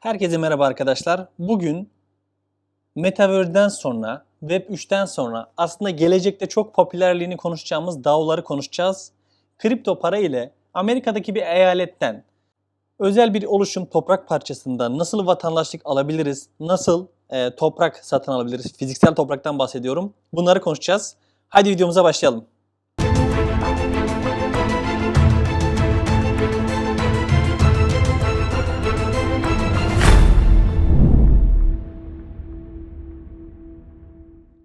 Herkese merhaba arkadaşlar. Bugün Metaverse'den sonra, Web 3'ten sonra aslında gelecekte çok popülerliğini konuşacağımız DAO'ları konuşacağız. Kripto para ile Amerika'daki bir eyaletten özel bir oluşum toprak parçasında nasıl vatandaşlık alabiliriz, nasıl e, toprak satın alabiliriz, fiziksel topraktan bahsediyorum. Bunları konuşacağız. Hadi videomuza başlayalım.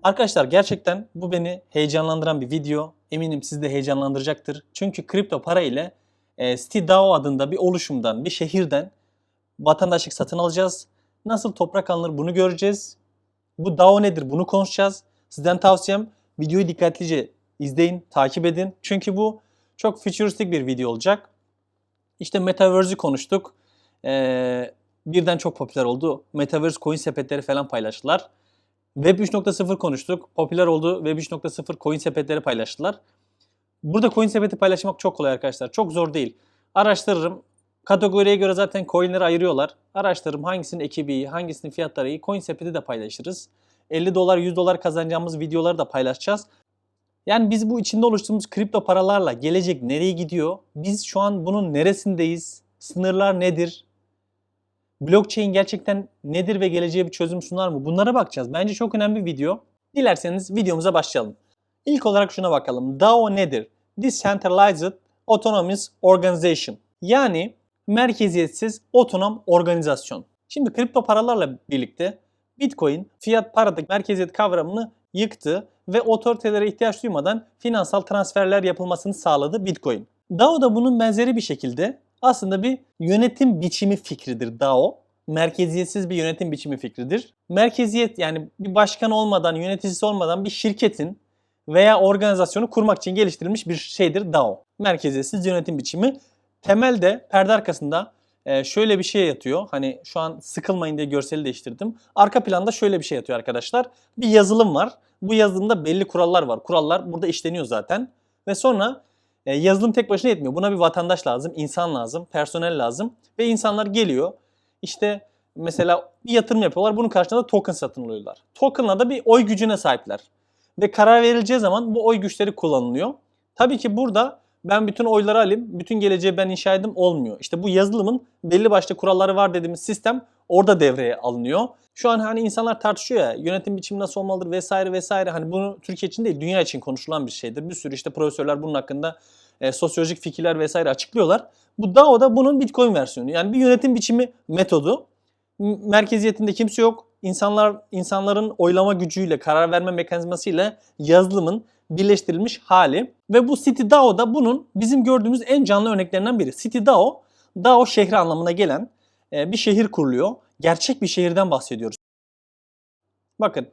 Arkadaşlar gerçekten bu beni heyecanlandıran bir video. Eminim sizi de heyecanlandıracaktır. Çünkü kripto para ile e, City DAO adında bir oluşumdan, bir şehirden vatandaşlık satın alacağız. Nasıl toprak alınır bunu göreceğiz. Bu DAO nedir bunu konuşacağız. Sizden tavsiyem videoyu dikkatlice izleyin, takip edin. Çünkü bu çok futuristik bir video olacak. İşte Metaverse'i konuştuk. Ee, birden çok popüler oldu. Metaverse coin sepetleri falan paylaştılar. Web 3.0 konuştuk. Popüler oldu. Web 3.0 coin sepetleri paylaştılar. Burada coin sepeti paylaşmak çok kolay arkadaşlar. Çok zor değil. Araştırırım. Kategoriye göre zaten coinleri ayırıyorlar. Araştırırım hangisinin ekibi iyi, hangisinin fiyatları iyi. Coin sepeti de paylaşırız. 50 dolar, 100 dolar kazanacağımız videoları da paylaşacağız. Yani biz bu içinde oluşturduğumuz kripto paralarla gelecek nereye gidiyor? Biz şu an bunun neresindeyiz? Sınırlar nedir? Blockchain gerçekten nedir ve geleceğe bir çözüm sunar mı? Bunlara bakacağız. Bence çok önemli bir video. Dilerseniz videomuza başlayalım. İlk olarak şuna bakalım. DAO nedir? Decentralized Autonomous Organization. Yani merkeziyetsiz otonom organizasyon. Şimdi kripto paralarla birlikte Bitcoin fiyat paradaki merkeziyet kavramını yıktı ve otoritelere ihtiyaç duymadan finansal transferler yapılmasını sağladı Bitcoin. DAO da bunun benzeri bir şekilde aslında bir yönetim biçimi fikridir DAO. Merkeziyetsiz bir yönetim biçimi fikridir. Merkeziyet yani bir başkan olmadan, yöneticisi olmadan bir şirketin veya organizasyonu kurmak için geliştirilmiş bir şeydir DAO. Merkeziyetsiz yönetim biçimi. Temelde perde arkasında e, şöyle bir şey yatıyor. Hani şu an sıkılmayın diye görseli değiştirdim. Arka planda şöyle bir şey yatıyor arkadaşlar. Bir yazılım var. Bu yazılımda belli kurallar var. Kurallar burada işleniyor zaten. Ve sonra e, yazılım tek başına yetmiyor. Buna bir vatandaş lazım, insan lazım, personel lazım. Ve insanlar geliyor. İşte mesela bir yatırım yapıyorlar. Bunun karşılığında token satın alıyorlar. Token'la da bir oy gücüne sahipler. Ve karar verileceği zaman bu oy güçleri kullanılıyor. Tabii ki burada ben bütün oyları alayım, bütün geleceği ben inşa edeyim olmuyor. İşte bu yazılımın belli başlı kuralları var dediğimiz sistem orada devreye alınıyor. Şu an hani insanlar tartışıyor ya yönetim biçimi nasıl olmalıdır vesaire vesaire. Hani bunu Türkiye için değil dünya için konuşulan bir şeydir. Bir sürü işte profesörler bunun hakkında e, sosyolojik fikirler vesaire açıklıyorlar. Bu DAO da bunun Bitcoin versiyonu. Yani bir yönetim biçimi metodu. Merkeziyetinde kimse yok. İnsanlar insanların oylama gücüyle, karar verme mekanizmasıyla yazılımın birleştirilmiş hali. Ve bu City DAO da bunun bizim gördüğümüz en canlı örneklerinden biri. City DAO, şehri anlamına gelen e, bir şehir kuruluyor. Gerçek bir şehirden bahsediyoruz. Bakın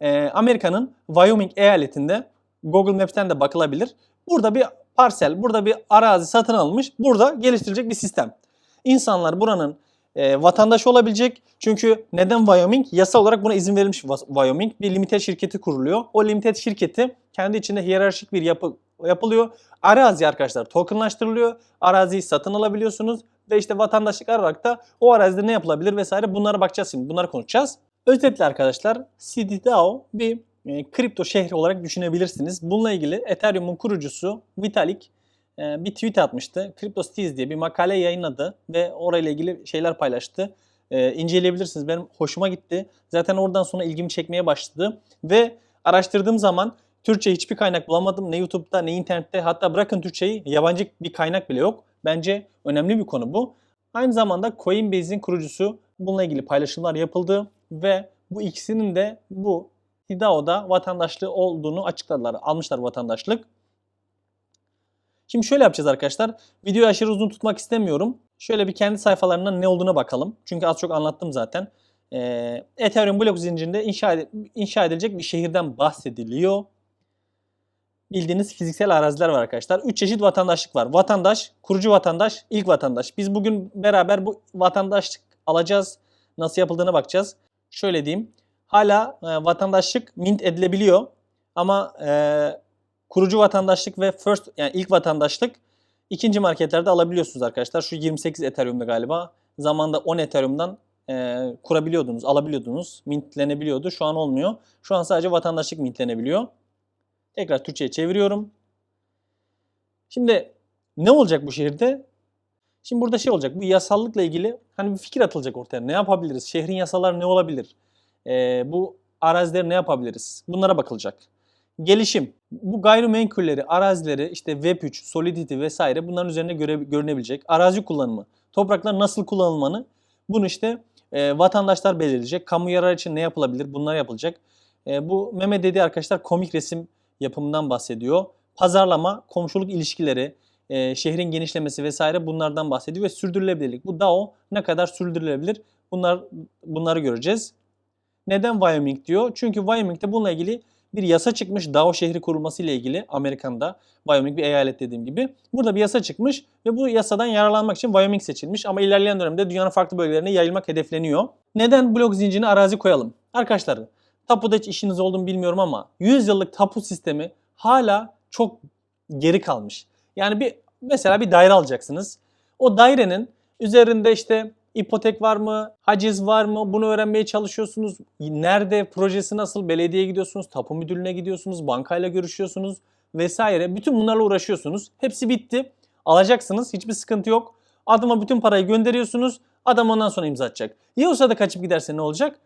e, Amerika'nın Wyoming eyaletinde Google Maps'ten de bakılabilir. Burada bir parsel, burada bir arazi satın alınmış. Burada geliştirilecek bir sistem. İnsanlar buranın e, vatandaşı olabilecek. Çünkü neden Wyoming? Yasa olarak buna izin verilmiş Wyoming. Bir limited şirketi kuruluyor. O limited şirketi kendi içinde hiyerarşik bir yapı yapılıyor. Arazi arkadaşlar tokenlaştırılıyor. Araziyi satın alabiliyorsunuz ve işte vatandaşlık ararak da o arazide ne yapılabilir vesaire bunlara bakacağız şimdi. Bunları konuşacağız. Özetle arkadaşlar CDDAO bir e, kripto şehri olarak düşünebilirsiniz. Bununla ilgili Ethereum'un kurucusu Vitalik bir tweet atmıştı. CryptoSteez diye bir makale yayınladı ve orayla ilgili şeyler paylaştı. E, inceleyebilirsiniz. Benim hoşuma gitti. Zaten oradan sonra ilgimi çekmeye başladı. Ve araştırdığım zaman Türkçe hiçbir kaynak bulamadım. Ne YouTube'da ne internette hatta bırakın Türkçeyi yabancı bir kaynak bile yok. Bence önemli bir konu bu. Aynı zamanda Coinbase'in kurucusu bununla ilgili paylaşımlar yapıldı ve bu ikisinin de bu DAO'da vatandaşlığı olduğunu açıkladılar. Almışlar vatandaşlık. Şimdi şöyle yapacağız arkadaşlar. Videoyu aşırı uzun tutmak istemiyorum. Şöyle bir kendi sayfalarından ne olduğuna bakalım. Çünkü az çok anlattım zaten. Ee, Ethereum blok zincirinde inşa, inşa edilecek bir şehirden bahsediliyor. Bildiğiniz fiziksel araziler var arkadaşlar. Üç çeşit vatandaşlık var. Vatandaş, kurucu vatandaş, ilk vatandaş. Biz bugün beraber bu vatandaşlık alacağız. Nasıl yapıldığına bakacağız. Şöyle diyeyim. Hala e, vatandaşlık mint edilebiliyor. Ama e, kurucu vatandaşlık ve first yani ilk vatandaşlık ikinci marketlerde alabiliyorsunuz arkadaşlar. Şu 28 Ethereum'da galiba. Zamanda 10 Ethereum'dan e, kurabiliyordunuz, alabiliyordunuz. Mintlenebiliyordu. Şu an olmuyor. Şu an sadece vatandaşlık mintlenebiliyor. Tekrar Türkçe'ye çeviriyorum. Şimdi ne olacak bu şehirde? Şimdi burada şey olacak. Bu yasallıkla ilgili hani bir fikir atılacak ortaya. Ne yapabiliriz? Şehrin yasaları ne olabilir? Ee, bu arazileri ne yapabiliriz? Bunlara bakılacak. Gelişim. Bu gayrimenkulleri, arazileri işte Web3, Solidity vesaire bunların üzerine göre, görünebilecek. Arazi kullanımı. Topraklar nasıl kullanılmanı bunu işte e, vatandaşlar belirleyecek. Kamu yararı için ne yapılabilir? Bunlar yapılacak. E, bu Mehmet dediği arkadaşlar komik resim yapımından bahsediyor. Pazarlama, komşuluk ilişkileri, e, şehrin genişlemesi vesaire bunlardan bahsediyor ve sürdürülebilirlik. Bu DAO ne kadar sürdürülebilir? Bunlar bunları göreceğiz. Neden Wyoming diyor? Çünkü Wyoming'de bununla ilgili bir yasa çıkmış DAO şehri kurulması ile ilgili Amerika'da Wyoming bir eyalet dediğim gibi. Burada bir yasa çıkmış ve bu yasadan yararlanmak için Wyoming seçilmiş ama ilerleyen dönemde dünyanın farklı bölgelerine yayılmak hedefleniyor. Neden blok zincirine arazi koyalım? Arkadaşlar tapuda hiç işiniz olduğunu bilmiyorum ama 100 yıllık tapu sistemi hala çok geri kalmış. Yani bir mesela bir daire alacaksınız. O dairenin üzerinde işte ipotek var mı, haciz var mı bunu öğrenmeye çalışıyorsunuz. Nerede, projesi nasıl, belediyeye gidiyorsunuz, tapu müdürlüğüne gidiyorsunuz, bankayla görüşüyorsunuz vesaire. Bütün bunlarla uğraşıyorsunuz. Hepsi bitti. Alacaksınız. Hiçbir sıkıntı yok. Adama bütün parayı gönderiyorsunuz. Adam ondan sonra imza atacak. O sırada kaçıp giderse ne olacak?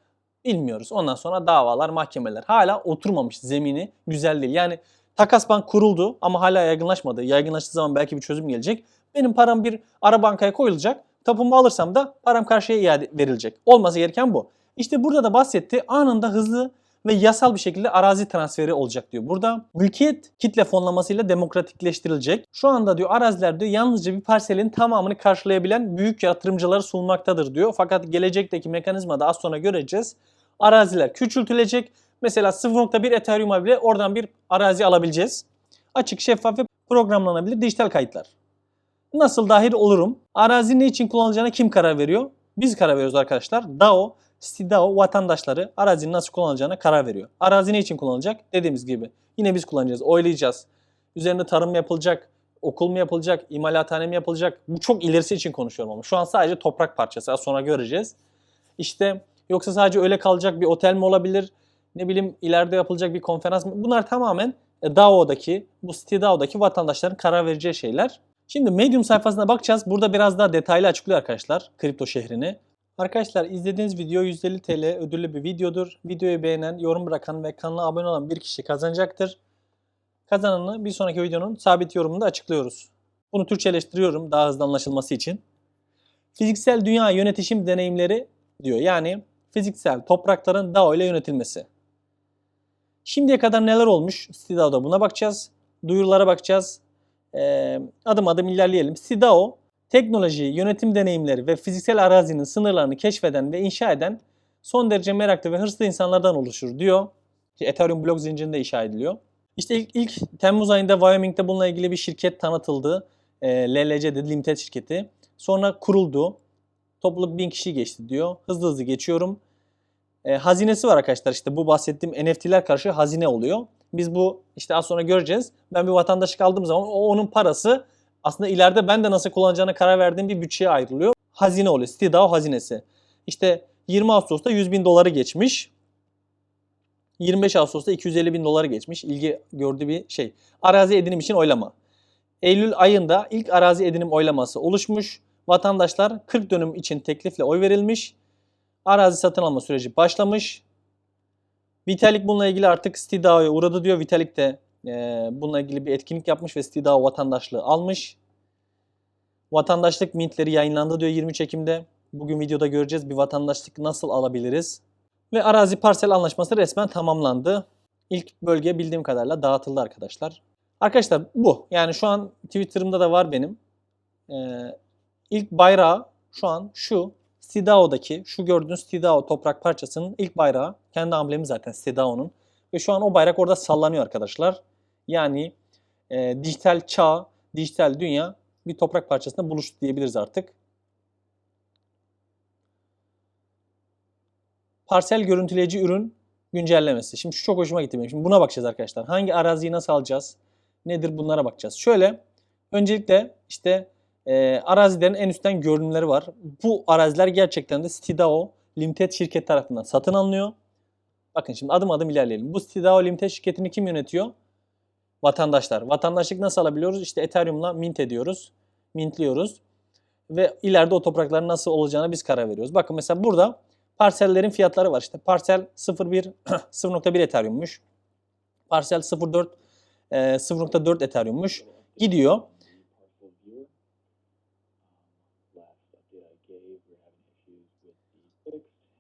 Bilmiyoruz. Ondan sonra davalar, mahkemeler. Hala oturmamış zemini. Güzel değil. Yani takas bank kuruldu ama hala yaygınlaşmadı. Yaygınlaştığı zaman belki bir çözüm gelecek. Benim param bir ara bankaya koyulacak. Tapumu alırsam da param karşıya iade verilecek. Olması gereken bu. İşte burada da bahsetti. Anında hızlı ve yasal bir şekilde arazi transferi olacak diyor. Burada mülkiyet kitle fonlamasıyla demokratikleştirilecek. Şu anda diyor araziler diyor yalnızca bir parselin tamamını karşılayabilen büyük yatırımcıları sunmaktadır diyor. Fakat gelecekteki mekanizmada az sonra göreceğiz. Araziler küçültülecek. Mesela 0.1 Ethereum'a bile oradan bir arazi alabileceğiz. Açık, şeffaf ve programlanabilir dijital kayıtlar. Nasıl dahil olurum? Arazi ne için kullanılacağına kim karar veriyor? Biz karar veriyoruz arkadaşlar. DAO, STDAO vatandaşları arazinin nasıl kullanılacağına karar veriyor. Arazi ne için kullanılacak? Dediğimiz gibi yine biz kullanacağız, oylayacağız. Üzerinde tarım mı yapılacak, okul mu yapılacak, imalathane mi yapılacak? Bu çok ilerisi için konuşuyorum ama şu an sadece toprak parçası. Az sonra göreceğiz. İşte yoksa sadece öyle kalacak bir otel mi olabilir? Ne bileyim ileride yapılacak bir konferans mı? Bunlar tamamen DAO'daki, bu STDAO'daki vatandaşların karar vereceği şeyler. Şimdi Medium sayfasına bakacağız. Burada biraz daha detaylı açıklıyor arkadaşlar kripto şehrini. Arkadaşlar izlediğiniz video 150 TL ödüllü bir videodur. Videoyu beğenen, yorum bırakan ve kanala abone olan bir kişi kazanacaktır. Kazananı bir sonraki videonun sabit yorumunda açıklıyoruz. Bunu Türkçeleştiriyorum daha hızlı anlaşılması için. Fiziksel dünya yönetişim deneyimleri diyor. Yani fiziksel toprakların DAO ile yönetilmesi. Şimdiye kadar neler olmuş? STDAO'da buna bakacağız. Duyurulara bakacağız. Ee, adım adım ilerleyelim. STDAO teknoloji, yönetim deneyimleri ve fiziksel arazinin sınırlarını keşfeden ve inşa eden son derece meraklı ve hırslı insanlardan oluşur diyor. Ethereum blok zincirinde inşa ediliyor. İşte ilk, ilk Temmuz ayında Wyoming'de bununla ilgili bir şirket tanıtıldı. E, LLC dedi Limited şirketi. Sonra kuruldu. Topluluk bin kişi geçti diyor. Hızlı hızlı geçiyorum. E, hazinesi var arkadaşlar işte bu bahsettiğim NFT'ler karşı hazine oluyor. Biz bu işte az sonra göreceğiz. Ben bir vatandaşlık aldığım zaman o onun parası aslında ileride ben de nasıl kullanacağına karar verdiğim bir bütçeye ayrılıyor. Hazine oluyor. STDAO hazinesi. İşte 20 Ağustos'ta 100 bin doları geçmiş. 25 Ağustos'ta 250 bin doları geçmiş. İlgi gördüğü bir şey. Arazi edinim için oylama. Eylül ayında ilk arazi edinim oylaması oluşmuş. Vatandaşlar 40 dönüm için teklifle oy verilmiş. Arazi satın alma süreci başlamış. Vitalik bununla ilgili artık STDAO'ya uğradı diyor. Vitalik de e, bununla ilgili bir etkinlik yapmış ve STDAO vatandaşlığı almış. Vatandaşlık mintleri yayınlandı diyor 23 Ekim'de. Bugün videoda göreceğiz bir vatandaşlık nasıl alabiliriz. Ve arazi parsel anlaşması resmen tamamlandı. İlk bölge bildiğim kadarıyla dağıtıldı arkadaşlar. Arkadaşlar bu. Yani şu an Twitter'ımda da var benim. Ee, ilk bayrağı şu an şu. STDAO'daki şu gördüğünüz STDAO toprak parçasının ilk bayrağı. Kendi amblemi zaten STDAO'nun. Ve şu an o bayrak orada sallanıyor arkadaşlar. Yani e, dijital çağ, dijital dünya bir toprak parçasında buluştu diyebiliriz artık. Parsel görüntüleyici ürün güncellemesi. Şimdi şu çok hoşuma gitti benim. Şimdi buna bakacağız arkadaşlar. Hangi araziyi nasıl alacağız? Nedir bunlara bakacağız. Şöyle öncelikle işte e, arazilerin en üstten görünümleri var. Bu araziler gerçekten de STDAO Limited şirket tarafından satın alınıyor. Bakın şimdi adım adım ilerleyelim. Bu Stidao Limited şirketini kim yönetiyor? Vatandaşlar. Vatandaşlık nasıl alabiliyoruz? İşte Ethereum'la mint ediyoruz. Mintliyoruz. Ve ileride o toprakların nasıl olacağına biz karar veriyoruz. Bakın mesela burada parsellerin fiyatları var. İşte parsel 0.1 0.1 Ethereum'muş. Parsel 0.4 e, 0.4 Ethereum'muş. Gidiyor.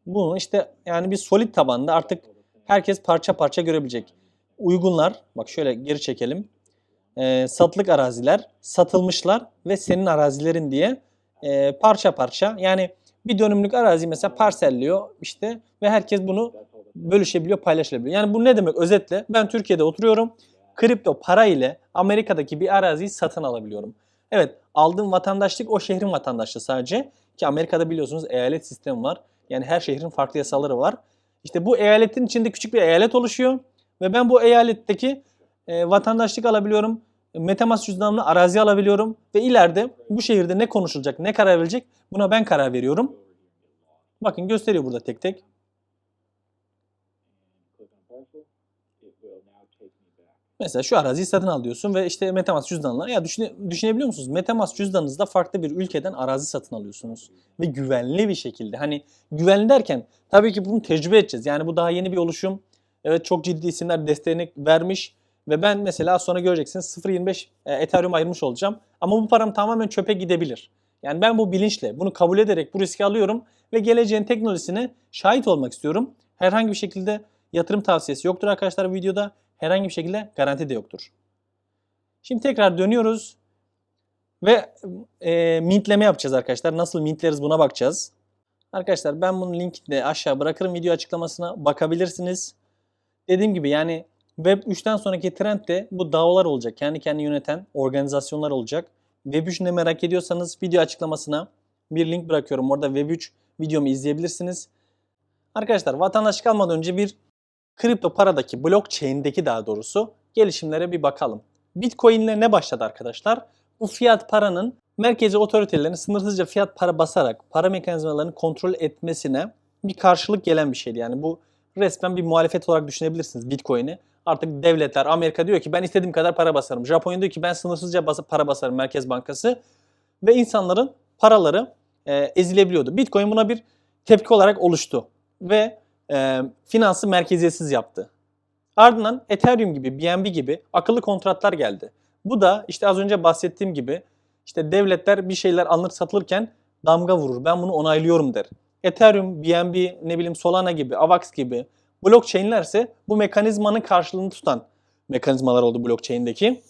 Bunu işte yani bir solid tabanda artık herkes parça parça görebilecek. Uygunlar, bak şöyle geri çekelim. Ee, satılık araziler, satılmışlar ve senin arazilerin diye e, parça parça. Yani bir dönümlük arazi mesela parselliyor işte ve herkes bunu bölüşebiliyor, paylaşabiliyor. Yani bu ne demek özetle? Ben Türkiye'de oturuyorum. Kripto para ile Amerika'daki bir araziyi satın alabiliyorum. Evet aldığım vatandaşlık o şehrin vatandaşlığı sadece. Ki Amerika'da biliyorsunuz eyalet sistemi var. Yani her şehrin farklı yasaları var. İşte bu eyaletin içinde küçük bir eyalet oluşuyor. Ve ben bu eyaletteki e, vatandaşlık alabiliyorum. Metamask cüzdanımla arazi alabiliyorum. Ve ileride bu şehirde ne konuşulacak, ne karar verilecek buna ben karar veriyorum. Bakın gösteriyor burada tek tek. Mesela şu araziyi satın al diyorsun ve işte Metamask cüzdanla ya düşüne, düşünebiliyor musunuz? Metamask cüzdanınızda farklı bir ülkeden arazi satın alıyorsunuz ve güvenli bir şekilde. Hani güvenli derken tabii ki bunu tecrübe edeceğiz. Yani bu daha yeni bir oluşum. Evet çok ciddi isimler desteğini vermiş ve ben mesela sonra göreceksiniz 0.25 e, Ethereum ayırmış olacağım. Ama bu param tamamen çöpe gidebilir. Yani ben bu bilinçle bunu kabul ederek bu riski alıyorum ve geleceğin teknolojisine şahit olmak istiyorum. Herhangi bir şekilde yatırım tavsiyesi yoktur arkadaşlar videoda. Herhangi bir şekilde garanti de yoktur. Şimdi tekrar dönüyoruz ve e, mintleme yapacağız arkadaşlar. Nasıl mintleriz buna bakacağız. Arkadaşlar ben bunun linkini de aşağı bırakırım video açıklamasına bakabilirsiniz. Dediğim gibi yani Web 3'ten sonraki trend de bu DAO'lar olacak. Kendi kendini yöneten organizasyonlar olacak. Web 3 ne merak ediyorsanız video açıklamasına bir link bırakıyorum. Orada Web 3 videomu izleyebilirsiniz. Arkadaşlar vatandaşlık almadan önce bir kripto paradaki, blockchain'deki daha doğrusu gelişimlere bir bakalım. Bitcoin ile ne başladı arkadaşlar? Bu fiyat paranın merkezi otoritelerin sınırsızca fiyat para basarak para mekanizmalarını kontrol etmesine bir karşılık gelen bir şeydi. Yani bu resmen bir muhalefet olarak düşünebilirsiniz Bitcoin'i. Artık devletler, Amerika diyor ki ben istediğim kadar para basarım. Japonya diyor ki ben sınırsızca bas para basarım Merkez Bankası. Ve insanların paraları e, ezilebiliyordu. Bitcoin buna bir tepki olarak oluştu. Ve e, finansı merkeziyetsiz yaptı. Ardından Ethereum gibi, BNB gibi akıllı kontratlar geldi. Bu da işte az önce bahsettiğim gibi işte devletler bir şeyler alınır satılırken damga vurur. Ben bunu onaylıyorum der. Ethereum, BNB, ne bileyim Solana gibi, AVAX gibi blockchain'ler ise bu mekanizmanın karşılığını tutan mekanizmalar oldu blockchain'deki.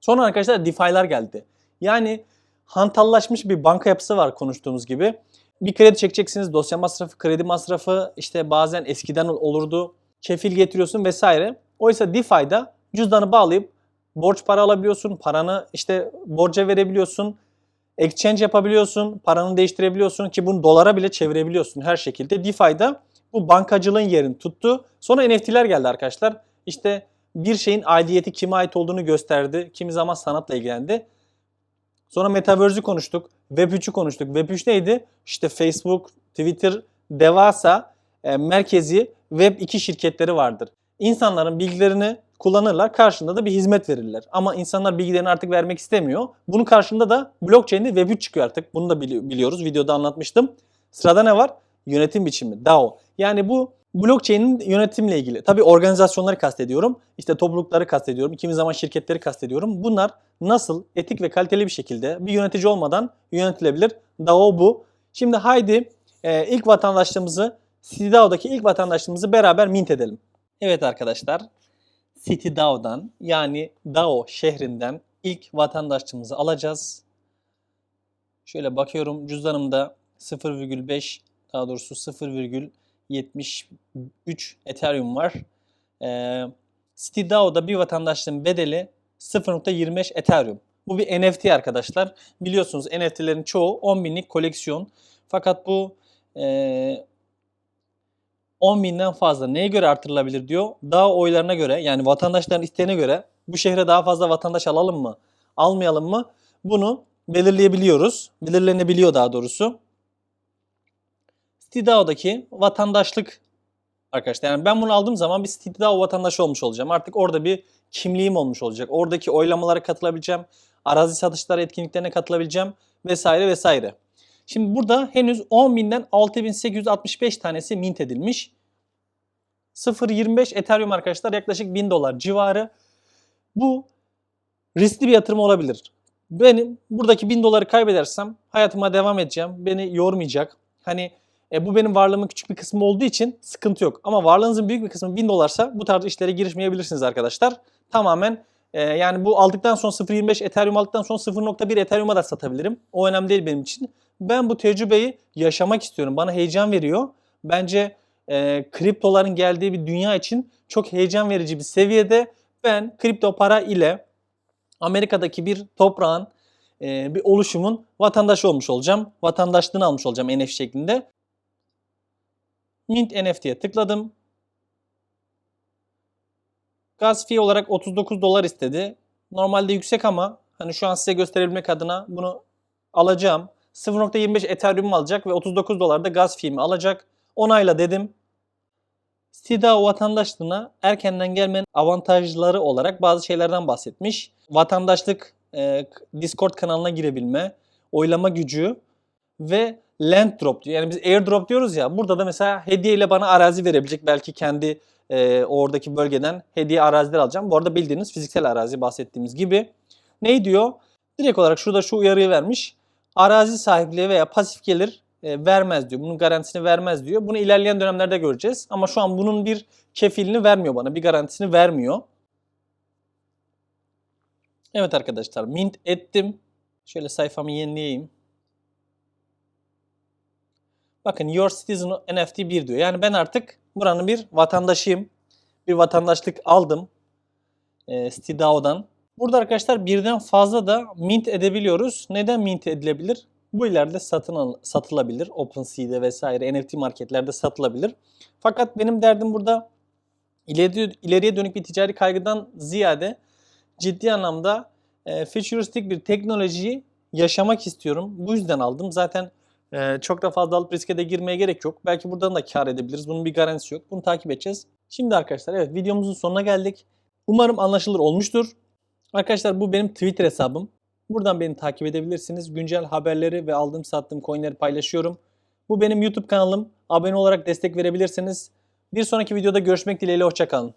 Sonra arkadaşlar DeFi'lar geldi. Yani hantallaşmış bir banka yapısı var konuştuğumuz gibi. Bir kredi çekeceksiniz, dosya masrafı, kredi masrafı işte bazen eskiden olurdu. Kefil getiriyorsun vesaire. Oysa DeFi'da cüzdanı bağlayıp borç para alabiliyorsun, paranı işte borca verebiliyorsun, exchange yapabiliyorsun, paranı değiştirebiliyorsun ki bunu dolara bile çevirebiliyorsun her şekilde. DeFi'da bu bankacılığın yerini tuttu. Sonra NFT'ler geldi arkadaşlar. İşte bir şeyin aidiyeti kime ait olduğunu gösterdi. Kimi zaman sanatla ilgilendi. Sonra Metaverse'ü konuştuk. Web 3'ü konuştuk. Web 3 neydi? İşte Facebook, Twitter, devasa e, merkezi Web 2 şirketleri vardır. İnsanların bilgilerini kullanırlar. Karşında da bir hizmet verirler. Ama insanlar bilgilerini artık vermek istemiyor. Bunun karşında da blockchain'de Web 3 çıkıyor artık. Bunu da biliyoruz. Videoda anlatmıştım. Sırada ne var? Yönetim biçimi, DAO. Yani bu blockchain'in yönetimle ilgili. Tabii organizasyonları kastediyorum. İşte toplulukları kastediyorum. Kimi zaman şirketleri kastediyorum. Bunlar nasıl etik ve kaliteli bir şekilde bir yönetici olmadan yönetilebilir? DAO bu. Şimdi haydi e, ilk vatandaşlığımızı CityDAO'daki ilk vatandaşlığımızı beraber mint edelim. Evet arkadaşlar. CityDAO'dan yani DAO şehrinden ilk vatandaşlığımızı alacağız. Şöyle bakıyorum cüzdanımda 0,5 daha doğrusu 0,73 Ethereum var. Ee, CityDAO'da bir vatandaşlığın bedeli 0.25 Ethereum. Bu bir NFT arkadaşlar. Biliyorsunuz NFT'lerin çoğu 10 binlik koleksiyon. Fakat bu e, 10 binden fazla neye göre artırılabilir diyor. Daha oylarına göre yani vatandaşların isteğine göre bu şehre daha fazla vatandaş alalım mı almayalım mı bunu belirleyebiliyoruz. Belirlenebiliyor daha doğrusu. StiDAO'daki vatandaşlık arkadaşlar. Yani ben bunu aldığım zaman bir StiDAO vatandaşı olmuş olacağım. Artık orada bir kimliğim olmuş olacak. Oradaki oylamalara katılabileceğim. Arazi satışları etkinliklerine katılabileceğim vesaire vesaire. Şimdi burada henüz 10.000'den 6.865 tanesi mint edilmiş. 0.25 Ethereum arkadaşlar yaklaşık 1000 dolar civarı. Bu riskli bir yatırım olabilir. Benim buradaki 1000 doları kaybedersem hayatıma devam edeceğim. Beni yormayacak. Hani e, bu benim varlığımın küçük bir kısmı olduğu için sıkıntı yok. Ama varlığınızın büyük bir kısmı 1000 dolarsa bu tarz işlere girişmeyebilirsiniz arkadaşlar. Tamamen e, yani bu aldıktan sonra 0.25 Ethereum aldıktan sonra 0.1 Ethereum'a da satabilirim. O önemli değil benim için. Ben bu tecrübeyi yaşamak istiyorum. Bana heyecan veriyor. Bence e, kriptoların geldiği bir dünya için çok heyecan verici bir seviyede ben kripto para ile Amerika'daki bir toprağın e, bir oluşumun vatandaşı olmuş olacağım. Vatandaşlığını almış olacağım NFT şeklinde. Mint NFT'ye tıkladım. Gaz fee olarak 39 dolar istedi. Normalde yüksek ama hani şu an size gösterebilmek adına bunu alacağım. 0.25 Ethereum alacak ve 39 dolar da gaz fee'mi alacak. Onayla dedim. STIDAO vatandaşlığına erkenden gelmenin avantajları olarak bazı şeylerden bahsetmiş. Vatandaşlık, e, Discord kanalına girebilme, oylama gücü ve land drop diyor. Yani biz airdrop diyoruz ya. Burada da mesela hediye ile bana arazi verebilecek. Belki kendi e, oradaki bölgeden hediye araziler alacağım. Bu arada bildiğiniz fiziksel arazi bahsettiğimiz gibi. Ne diyor? Direkt olarak şurada şu uyarıyı vermiş. Arazi sahipliği veya pasif gelir e, vermez diyor. Bunun garantisini vermez diyor. Bunu ilerleyen dönemlerde göreceğiz. Ama şu an bunun bir kefilini vermiyor bana. Bir garantisini vermiyor. Evet arkadaşlar mint ettim. Şöyle sayfamı yenileyeyim. Bakın Your Citizen NFT 1 diyor. Yani ben artık buranın bir vatandaşıyım. Bir vatandaşlık aldım. E, StiDAO'dan. Burada arkadaşlar birden fazla da mint edebiliyoruz. Neden mint edilebilir? Bu ileride satın al- satılabilir. OpenSea'de vesaire NFT marketlerde satılabilir. Fakat benim derdim burada ileri, ileriye dönük bir ticari kaygıdan ziyade ciddi anlamda e, futuristik bir teknolojiyi yaşamak istiyorum. Bu yüzden aldım. Zaten e, çok da fazla alıp riske de girmeye gerek yok. Belki buradan da kar edebiliriz. Bunun bir garantisi yok. Bunu takip edeceğiz. Şimdi arkadaşlar evet videomuzun sonuna geldik. Umarım anlaşılır olmuştur. Arkadaşlar bu benim Twitter hesabım. Buradan beni takip edebilirsiniz. Güncel haberleri ve aldığım sattığım coinleri paylaşıyorum. Bu benim YouTube kanalım. Abone olarak destek verebilirsiniz. Bir sonraki videoda görüşmek dileğiyle. Hoşçakalın.